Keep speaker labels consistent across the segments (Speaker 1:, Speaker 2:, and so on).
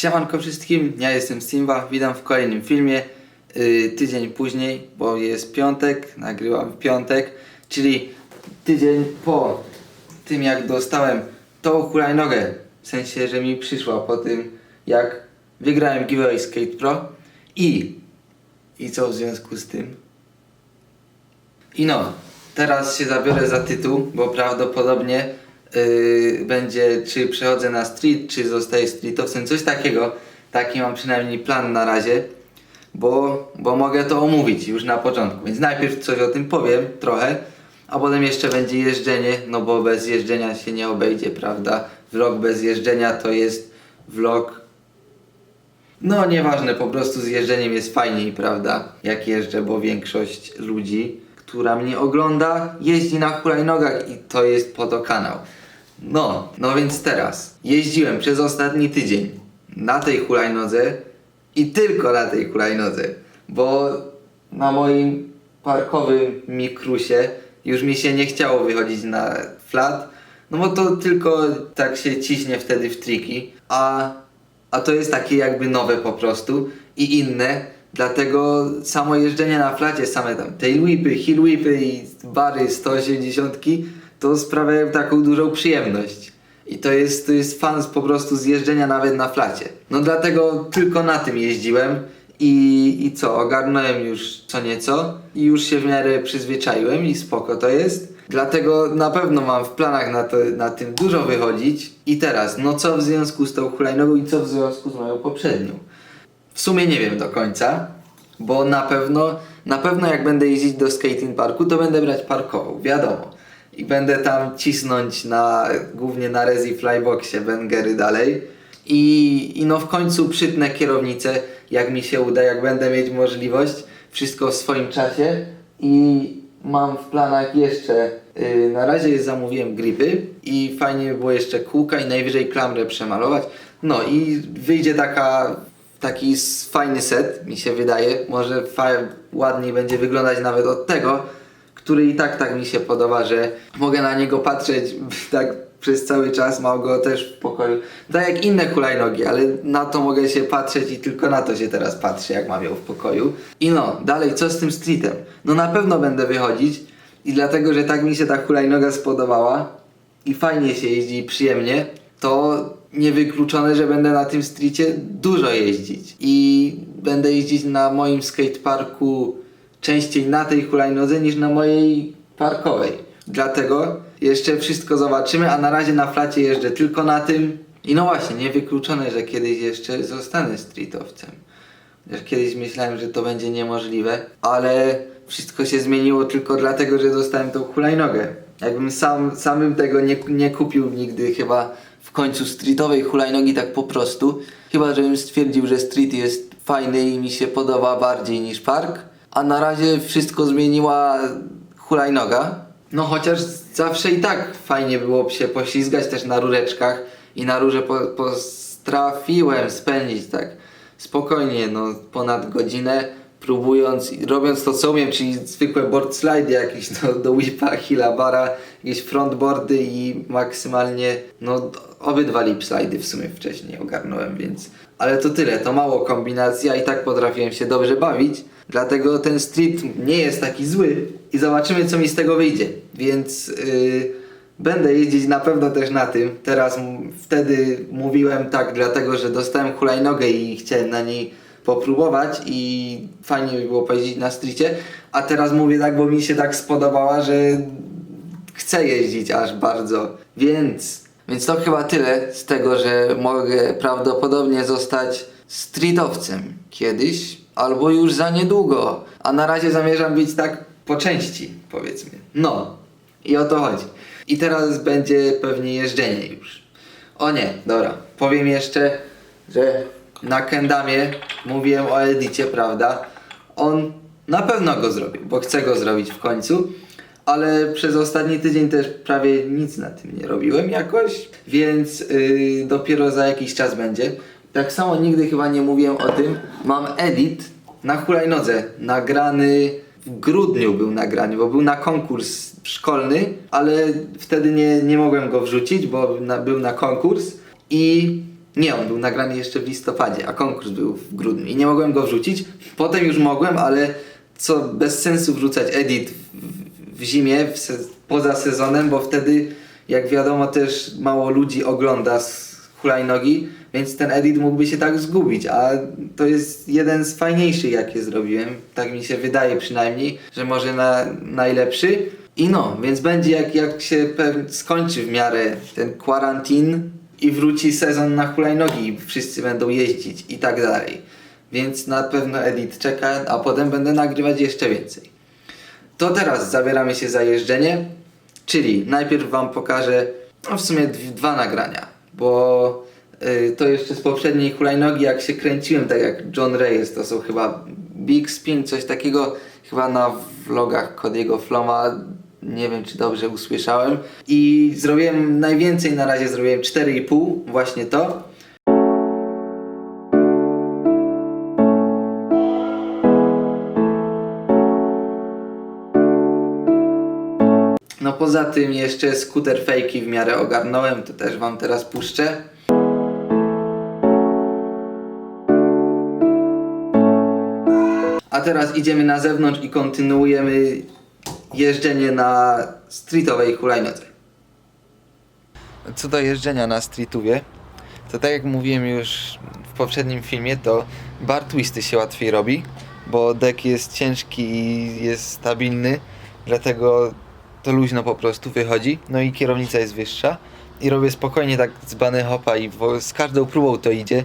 Speaker 1: Siemanko wszystkim, ja jestem Simba, witam w kolejnym filmie. Yy, tydzień później, bo jest piątek, nagrywam w piątek, czyli tydzień po tym jak dostałem tą hulajnogę, w sensie, że mi przyszła po tym jak wygrałem giveaway Skate Pro i i co w związku z tym? I no, teraz się zabiorę za tytuł, bo prawdopodobnie yy, będzie czy przechodzę na street, czy zostaję streetowcem, coś takiego. Taki mam przynajmniej plan na razie, bo, bo mogę to omówić już na początku. Więc najpierw coś o tym powiem trochę, a potem jeszcze będzie jeżdżenie, no bo bez jeżdżenia się nie obejdzie, prawda? Vlog bez jeżdżenia to jest vlog no nieważne, po prostu z jeżdżeniem jest fajniej, prawda? Jak jeżdżę, bo większość ludzi, która mnie ogląda, jeździ na hulajnogach i to jest po to kanał. No, no więc teraz jeździłem przez ostatni tydzień na tej hulajnodze i tylko na tej hulajnodze, bo na moim parkowym mikrusie już mi się nie chciało wychodzić na flat, no bo to tylko tak się ciśnie wtedy w triki, a a to jest takie jakby nowe po prostu i inne. Dlatego samo jeżdżenie na flacie, same tam tail whipy, heel whipy i bary 180 to sprawiają taką dużą przyjemność. I to jest, to jest fan po prostu z jeżdżenia nawet na flacie. No dlatego tylko na tym jeździłem i, i co, ogarnąłem już co nieco i już się w miarę przyzwyczaiłem i spoko to jest. Dlatego na pewno mam w planach na, to, na tym dużo wychodzić. I teraz, no co w związku z tą hulajnogą i co w związku z moją poprzednią? W sumie nie wiem do końca, bo na pewno, na pewno jak będę jeździć do skating parku, to będę brać parkową, wiadomo. I będę tam cisnąć na, głównie na Rezi Flyboxie, Bengery dalej. I, I no w końcu przytnę kierownicę, jak mi się uda, jak będę mieć możliwość, wszystko w swoim czasie. I mam w planach jeszcze, yy, na razie zamówiłem gripy i fajnie by było jeszcze kółka i najwyżej klamrę przemalować. No i wyjdzie taka, taki fajny set, mi się wydaje. Może ładniej będzie wyglądać nawet od tego, który i tak tak mi się podoba, że mogę na niego patrzeć tak przez cały czas, mam go też w pokoju. Tak jak inne hulajnogi, ale na to mogę się patrzeć i tylko na to się teraz patrzę, jak mam ją w pokoju. I no, dalej, co z tym streetem? No na pewno będę wychodzić i dlatego, że tak mi się ta hulajnoga spodobała i fajnie się jeździ i przyjemnie, to niewykluczone, że będę na tym streetie dużo jeździć. I będę jeździć na moim skateparku częściej na tej hulajnodze niż na mojej parkowej. Dlatego jeszcze wszystko zobaczymy, a na razie na flacie jeżdżę tylko na tym. I no właśnie, niewykluczone, że kiedyś jeszcze zostanę streetowcem. Chociaż kiedyś myślałem, że to będzie niemożliwe, ale wszystko się zmieniło tylko dlatego, że dostałem tą hulajnogę. Jakbym sam, samym tego nie, nie kupił nigdy chyba w końcu streetowej hulajnogi tak po prostu. Chyba, żebym stwierdził, że street jest fajny i mi się podoba bardziej niż park. A na razie wszystko zmieniła hulajnoga. No chociaż zawsze i tak fajnie było się poślizgać też na rureczkach i na rurze po, postrafiłem spędzić tak spokojnie, no ponad godzinę próbując robiąc to co umiem, czyli zwykłe board slide jakieś do, do whipa, hila bara, jakieś frontboardy i maksymalnie no obydwa lip slidy w sumie wcześniej ogarnąłem, więc ale to tyle, to mało kombinacji, a i tak potrafiłem się dobrze bawić, dlatego ten street nie jest taki zły i zobaczymy co mi z tego wyjdzie, więc yy, Będę jeździć na pewno też na tym. Teraz wtedy mówiłem tak, dlatego że dostałem hulajnogę i chciałem na niej popróbować i fajnie by było pojeździć na stricie. A teraz mówię tak, bo mi się tak spodobała, że chcę jeździć aż bardzo. Więc, więc to chyba tyle z tego, że mogę prawdopodobnie zostać streetowcem kiedyś albo już za niedługo. A na razie zamierzam być tak po części, powiedzmy. No, i o to chodzi. I teraz będzie pewnie jeżdżenie już. O nie, dobra. Powiem jeszcze, że na Kendamie mówiłem o Edicie, prawda? On na pewno go zrobił, bo chce go zrobić w końcu. Ale przez ostatni tydzień też prawie nic na tym nie robiłem jakoś, więc yy, dopiero za jakiś czas będzie. Tak samo nigdy chyba nie mówiłem o tym. Mam edit na hulajnodze, nagrany w grudniu był nagrany, bo był na konkurs szkolny, ale wtedy nie, nie mogłem go wrzucić, bo na, był na konkurs i Nie, on był nagrany jeszcze w listopadzie, a konkurs był w grudniu i nie mogłem go wrzucić. Potem już mogłem, ale co bez sensu wrzucać edit w, w, zimie, w se, poza sezonem, bo wtedy, jak wiadomo, też mało ludzi ogląda z hulajnogi, więc ten edit mógłby się tak zgubić, a to jest jeden z fajniejszych, jakie zrobiłem. Tak mi się wydaje przynajmniej, że może na najlepszy. I no, więc będzie jak, jak się skończy w miarę ten kwarantin i wróci sezon na hulajnogi i wszyscy będą jeździć i tak dalej. Więc na pewno edit czeka, a potem będę nagrywać jeszcze więcej. To teraz zabieramy się za jeżdżenie, czyli najpierw Wam pokażę no w sumie dw- dwa nagrania, bo to jeszcze z poprzedniej hulajnogi, jak się kręciłem, tak jak John Reyes, to są chyba Big Spin, coś takiego, chyba na vlogach Cody'ego Floma, nie wiem czy dobrze usłyszałem. I zrobiłem najwięcej na razie, zrobiłem 4,5, właśnie to. No poza tym jeszcze skuter fejki w miarę ogarnąłem, to też wam teraz puszczę. A teraz idziemy na zewnątrz i kontynuujemy jeżdżenie na streetowej hulajnodze. Co do jeżdżenia na streetowie, to tak jak mówiłem już w poprzednim filmie, to bar twisty się łatwiej robi, bo dek jest ciężki i jest stabilny, dlatego to luźno po prostu wychodzi. No i kierownica jest wyższa i robię spokojnie tak z hopa i z każdą próbą to idzie,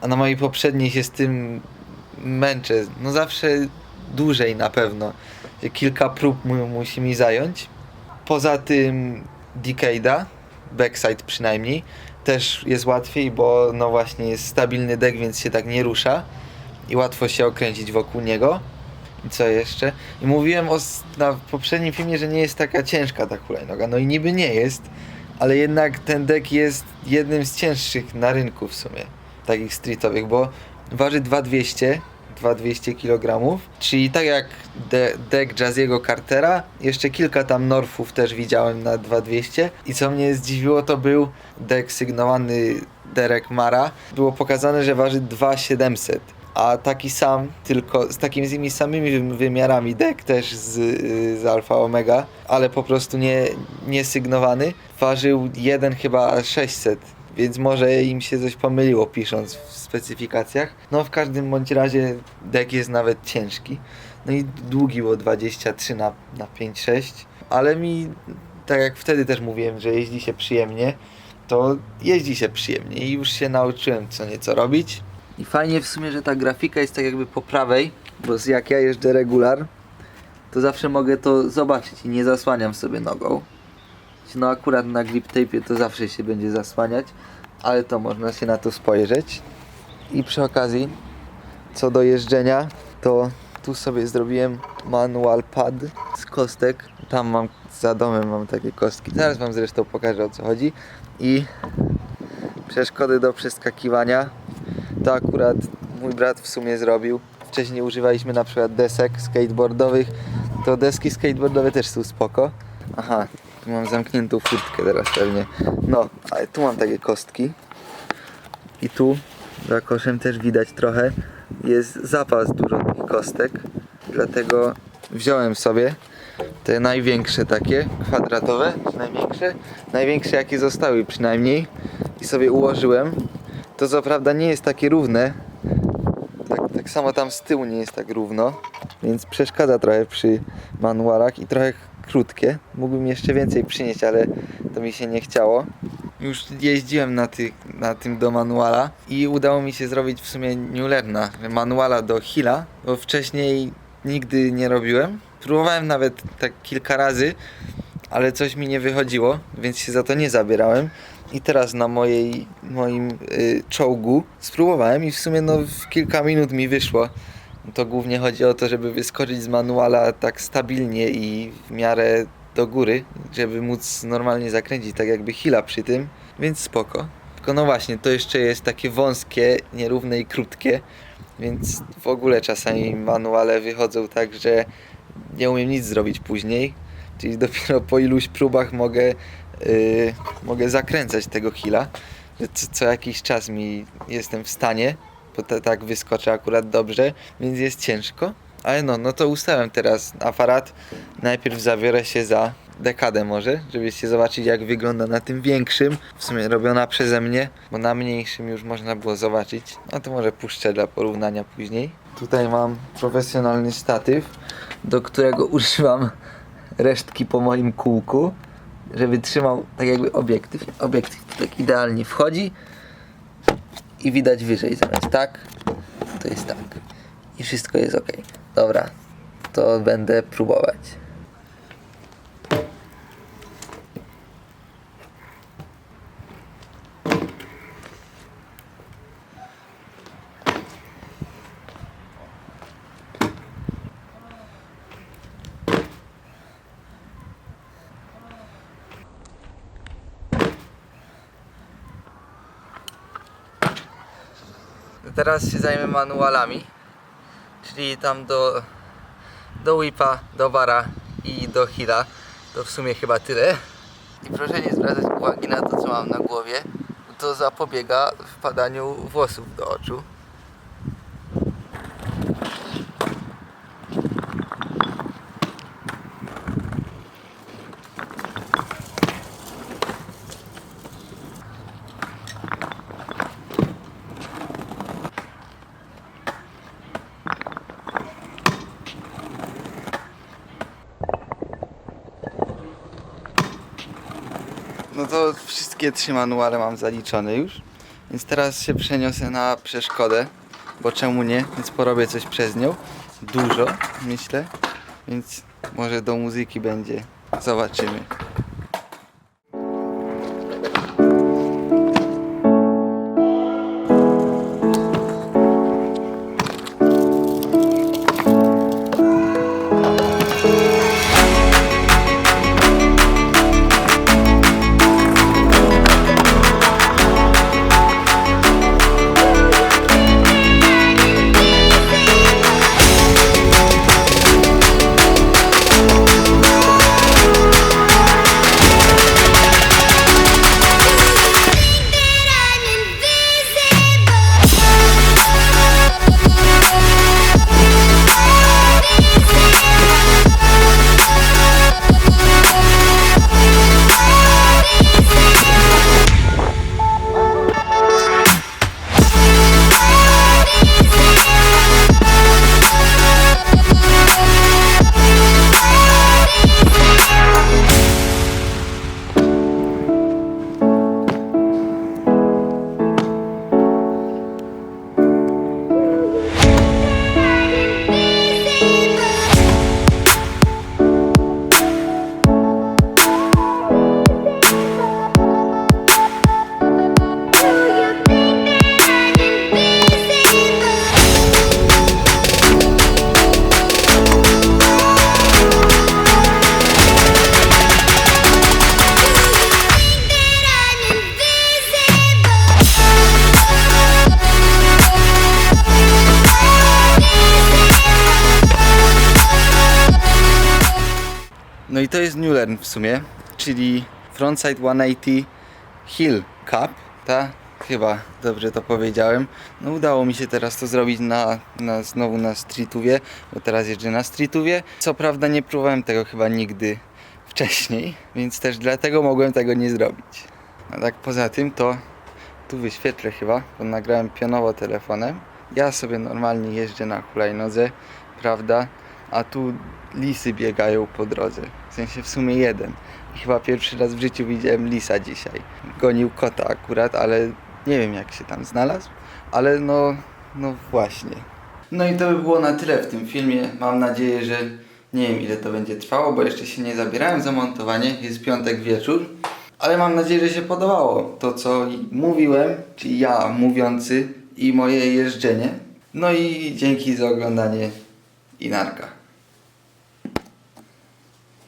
Speaker 1: a na mojej poprzedniej się z tym męczę. No zawsze dłużej na pewno. Kilka prób mu, musi mi zająć. Poza tym Decade'a, backside przynajmniej, też jest łatwiej, bo no właśnie jest stabilny dek, więc się tak nie rusza i łatwo się okręcić wokół niego. I co jeszcze? I mówiłem o, na poprzednim filmie, że nie jest taka ciężka ta hulajnoga. No i niby nie jest, ale jednak ten dek jest jednym z cięższych na rynku w sumie, takich streetowych, bo waży 2200, 2200 kg, czyli tak jak de dek Jazziego Cartera, jeszcze kilka tam Norfów też widziałem na 2200 i co mnie zdziwiło to był dek sygnowany Derek Mara. Było pokazane, że waży 2700 a taki sam, tylko z takimi samymi wym- wymiarami dek też z, z Alfa Omega, ale po prostu nie, nie sygnowany, ważył jeden chyba 600, więc może im się coś pomyliło pisząc w specyfikacjach. No w każdym bądź razie dek jest nawet ciężki. No i długi było 23 na, na 5-6, ale mi, tak jak wtedy też mówiłem, że jeździ się przyjemnie, to jeździ się przyjemnie i już się nauczyłem co nieco robić. I fajnie w sumie, że ta grafika jest tak jakby po prawej, bo jak ja jeżdżę regular, to zawsze mogę to zobaczyć i nie zasłaniam sobie nogą. No akurat na grip tape to zawsze się będzie zasłaniać, ale to można się na to spojrzeć. I przy okazji, co do jeżdżenia, to tu sobie zrobiłem manual pad z kostek. Tam mam za domem mam takie kostki. Zaraz wam zresztą pokażę o co chodzi. I przeszkody do przeskakiwania. To akurat mój brat w sumie zrobił. Wcześniej używaliśmy na przykład desek skateboardowych. To deski skateboardowe też są spoko. Aha, tu mam zamkniętą furtkę teraz pewnie. No, ale tu mam takie kostki. I tu za koszem też widać trochę. Jest zapas dużo tych kostek. Dlatego wziąłem sobie te największe takie, kwadratowe, największe? Największe jakie zostały przynajmniej. I sobie ułożyłem. To co prawda nie jest takie równe. Tak, tak samo tam z tyłu nie jest tak równo. Więc przeszkadza trochę przy manualach i trochę krótkie. Mógłbym jeszcze więcej przynieść, ale to mi się nie chciało. Już jeździłem na, ty, na tym do manuala i udało mi się zrobić w sumie Newlerna, manuala do Hilla, bo wcześniej nigdy nie robiłem. Próbowałem nawet tak kilka razy, ale coś mi nie wychodziło, więc się za to nie zabierałem. I teraz na mojej, moim y, czołgu spróbowałem i w sumie no, w kilka minut mi wyszło. To głównie chodzi o to, żeby wyskoczyć z manuala tak stabilnie i w miarę do góry, żeby móc normalnie zakręcić, tak jakby hila przy tym, więc spoko. Tylko no właśnie, to jeszcze jest takie wąskie, nierówne i krótkie, więc w ogóle czasami manuale wychodzą tak, że nie umiem nic zrobić później, czyli dopiero po iluś próbach mogę, yy, mogę zakręcać tego hila. że co, co jakiś czas mi jestem w stanie, tak wyskoczę akurat dobrze, więc jest ciężko. Ale no, no to ustałem teraz aparat. Najpierw zabiorę się za dekadę może, żebyście zobaczyć jak wygląda na tym większym. W sumie robiona przeze mnie, bo na mniejszym już można było zobaczyć. No to może puszczę dla porównania później. Tutaj mam profesjonalny statyw, do którego używam resztki po moim kółku, żeby trzymał tak jakby obiektyw. Obiektyw tak idealnie wchodzi i widać wyżej zamiast tak, to jest tak. I wszystko jest ok. Dobra, to będę próbować. Teraz się zajmę manualami, czyli tam do, do whipa, do bara i do hila. To w sumie chyba tyle. I proszę nie zwracać uwagi na to, co mam na głowie, to zapobiega wpadaniu włosów do oczu. No to wszystkie trzy manuale mam zaliczone już. Więc teraz się przeniosę na przeszkodę, bo czemu nie? Więc porobię coś przez nią. Dużo, myślę. Więc może do muzyki będzie. Zobaczymy. Jest New Learn w sumie, czyli Frontside 180 Hill Cup, ta? Chyba dobrze to powiedziałem. No udało mi się teraz to zrobić na, na znowu na streetówie, bo teraz jeżdżę na streetówie. Co prawda nie próbowałem tego chyba nigdy wcześniej, więc też dlatego mogłem tego nie zrobić. A tak poza tym to tu wyświetlę chyba, bo nagrałem pionowo telefonem. Ja sobie normalnie jeżdżę na hulajnodze, prawda? A tu lisy biegają po drodze. W sensie w sumie jeden. I chyba pierwszy raz w życiu widziałem lisa dzisiaj. Gonił kota akurat, ale nie wiem jak się tam znalazł. Ale no, no właśnie. No i to by było na tyle w tym filmie. Mam nadzieję, że nie wiem ile to będzie trwało, bo jeszcze się nie zabierałem za montowanie. Jest piątek wieczór. Ale mam nadzieję, że się podobało to, co mówiłem, czyli ja mówiący i moje jeżdżenie. No i dzięki za oglądanie i narka.